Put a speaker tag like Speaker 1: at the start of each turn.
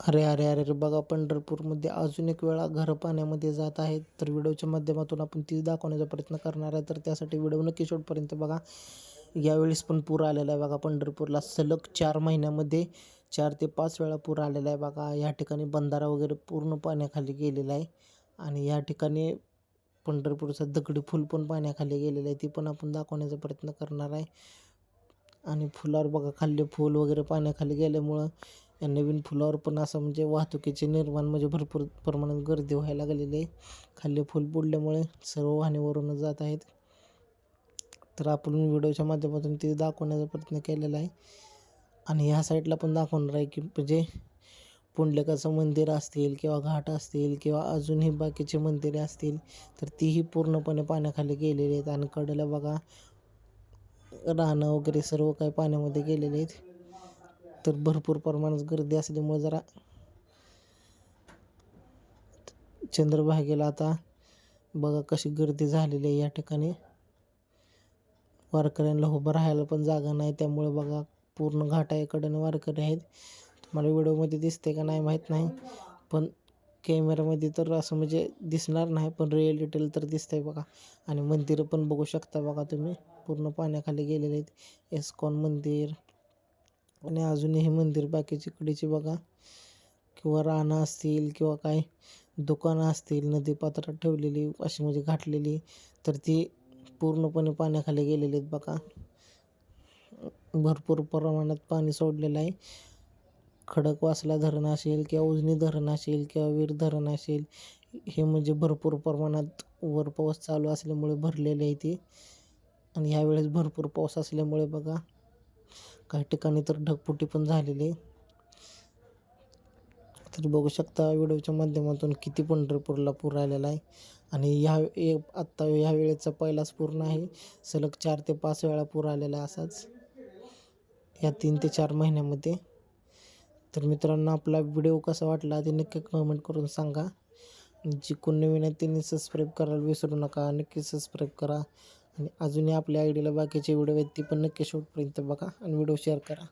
Speaker 1: अरे अरे अरे अरे बघा पंढरपूरमध्ये अजून एक वेळा घरं पाण्यामध्ये जात आहेत. तर व्हिडिओच्या माध्यमातून आपण ती दाखवण्याचा प्रयत्न करणार आहे. तर त्यासाठी व्हिडिओ नक्की शेवटपर्यंत बघा. यावेळेस पण पूर आलेला आहे बघा पंढरपूरला. सलग चार महिन्यामध्ये चार ते पाच वेळा पूर आलेला आहे बघा. या ठिकाणी बंधारा वगैरे पूर्ण पाण्याखाली गेलेला आहे. आणि या ठिकाणी पंढरपूरचं दगडी फुल पण पाण्याखाली गेलेलं आहे. ती पण आपण दाखवण्याचा प्रयत्न करणार आहे. आणि फुलावर बघा खाल्ले फूल वगैरे पाण्याखाली गेल्यामुळं या नवीन फुलावर पण असं म्हणजे वाहतुकीचे निर्माण म्हणजे भरपूर प्रमाणात गर्दी व्हायला लागलेली आहे. खाल्ले फूल बुडल्यामुळे सर्व वाहनेवरून जात आहेत. तर आपण व्हिडिओच्या माध्यमातून ते दाखवण्याचा प्रयत्न केलेला आहे. आणि ह्या साईडला पण दाखवणार आहे की म्हणजे पुंडलिकाचं मंदिर असतील किंवा घाट असतील किंवा अजूनही बाकीचे मंदिरे असतील तर तीही पूर्णपणे पाण्याखाली गेलेली आहेत. आणि कडेला बघा रानं वगैरे सर्व काही पाण्यामध्ये गेलेले आहेत. तर भरपूर प्रमाणात गर्दी असल्यामुळे जरा चंद्रभागेला आता बघा कशी गर्दी झालेली आहे या ठिकाणी. वारकऱ्यांना उभं राहायला पण जागा नाही त्यामुळे बघा पूर्ण घाटाकडनं वारकरी आहेत. तुम्हाला व्हिडिओमध्ये दिसते का नाही माहीत नाही पण कॅमेऱ्यामध्ये तर असं म्हणजे दिसणार नाही पण रिअलिटीला तर दिसतंय बघा. आणि मंदिरं पण बघू शकता बघा तुम्ही पूर्ण पाण्याखाली गेलेले आहेत. एस्कॉन मंदिर आणि अजूनही हे मंदिर बाकीची कडेची बघा. किंवा रानं असतील किंवा काय दुकानं असतील नदीपात्रात ठेवलेली अशी म्हणजे घाटलेली तर ती पूर्णपणे पाण्याखाली गेलेली आहेत बघा. भरपूर प्रमाणात पाणी सोडलेलं आहे. खडकवासला धरण असेल किंवा उजनी धरण असेल किंवा वीर धरण असेल हे म्हणजे भरपूर प्रमाणात वर पाऊस चालू असल्यामुळे भरलेले आहे ते. आणि ह्यावेळेस भरपूर पाऊस असल्यामुळे बघा. काही ठिकाणी तर ढगफुटी पण झालेली तर बघू शकता व्हिडिओच्या माध्यमातून किती पंढरपूरला पूर आलेला आहे. आणि ह्या आत्ता ह्या वेळेचा पहिलाच पूर्ण आहे सलग चार ते पाच वेळा पूर आलेला आहे असाच. या तीन ते चार महिन्यामध्ये. तर मित्रांनो आपला व्हिडिओ कसा वाटला ते नक्की कमेंट करून सांगा. जी कोण नवीन आहे त्यांनी सबस्क्राईब करायला विसरू नका. नक्की सबस्क्राईब करा. आणि अजूनही आपल्या आयडीला बाकीचे व्हिडिओ आहेत ती पण नक्की शेवटपर्यंत बघा आणि व्हिडिओ शेअर करा.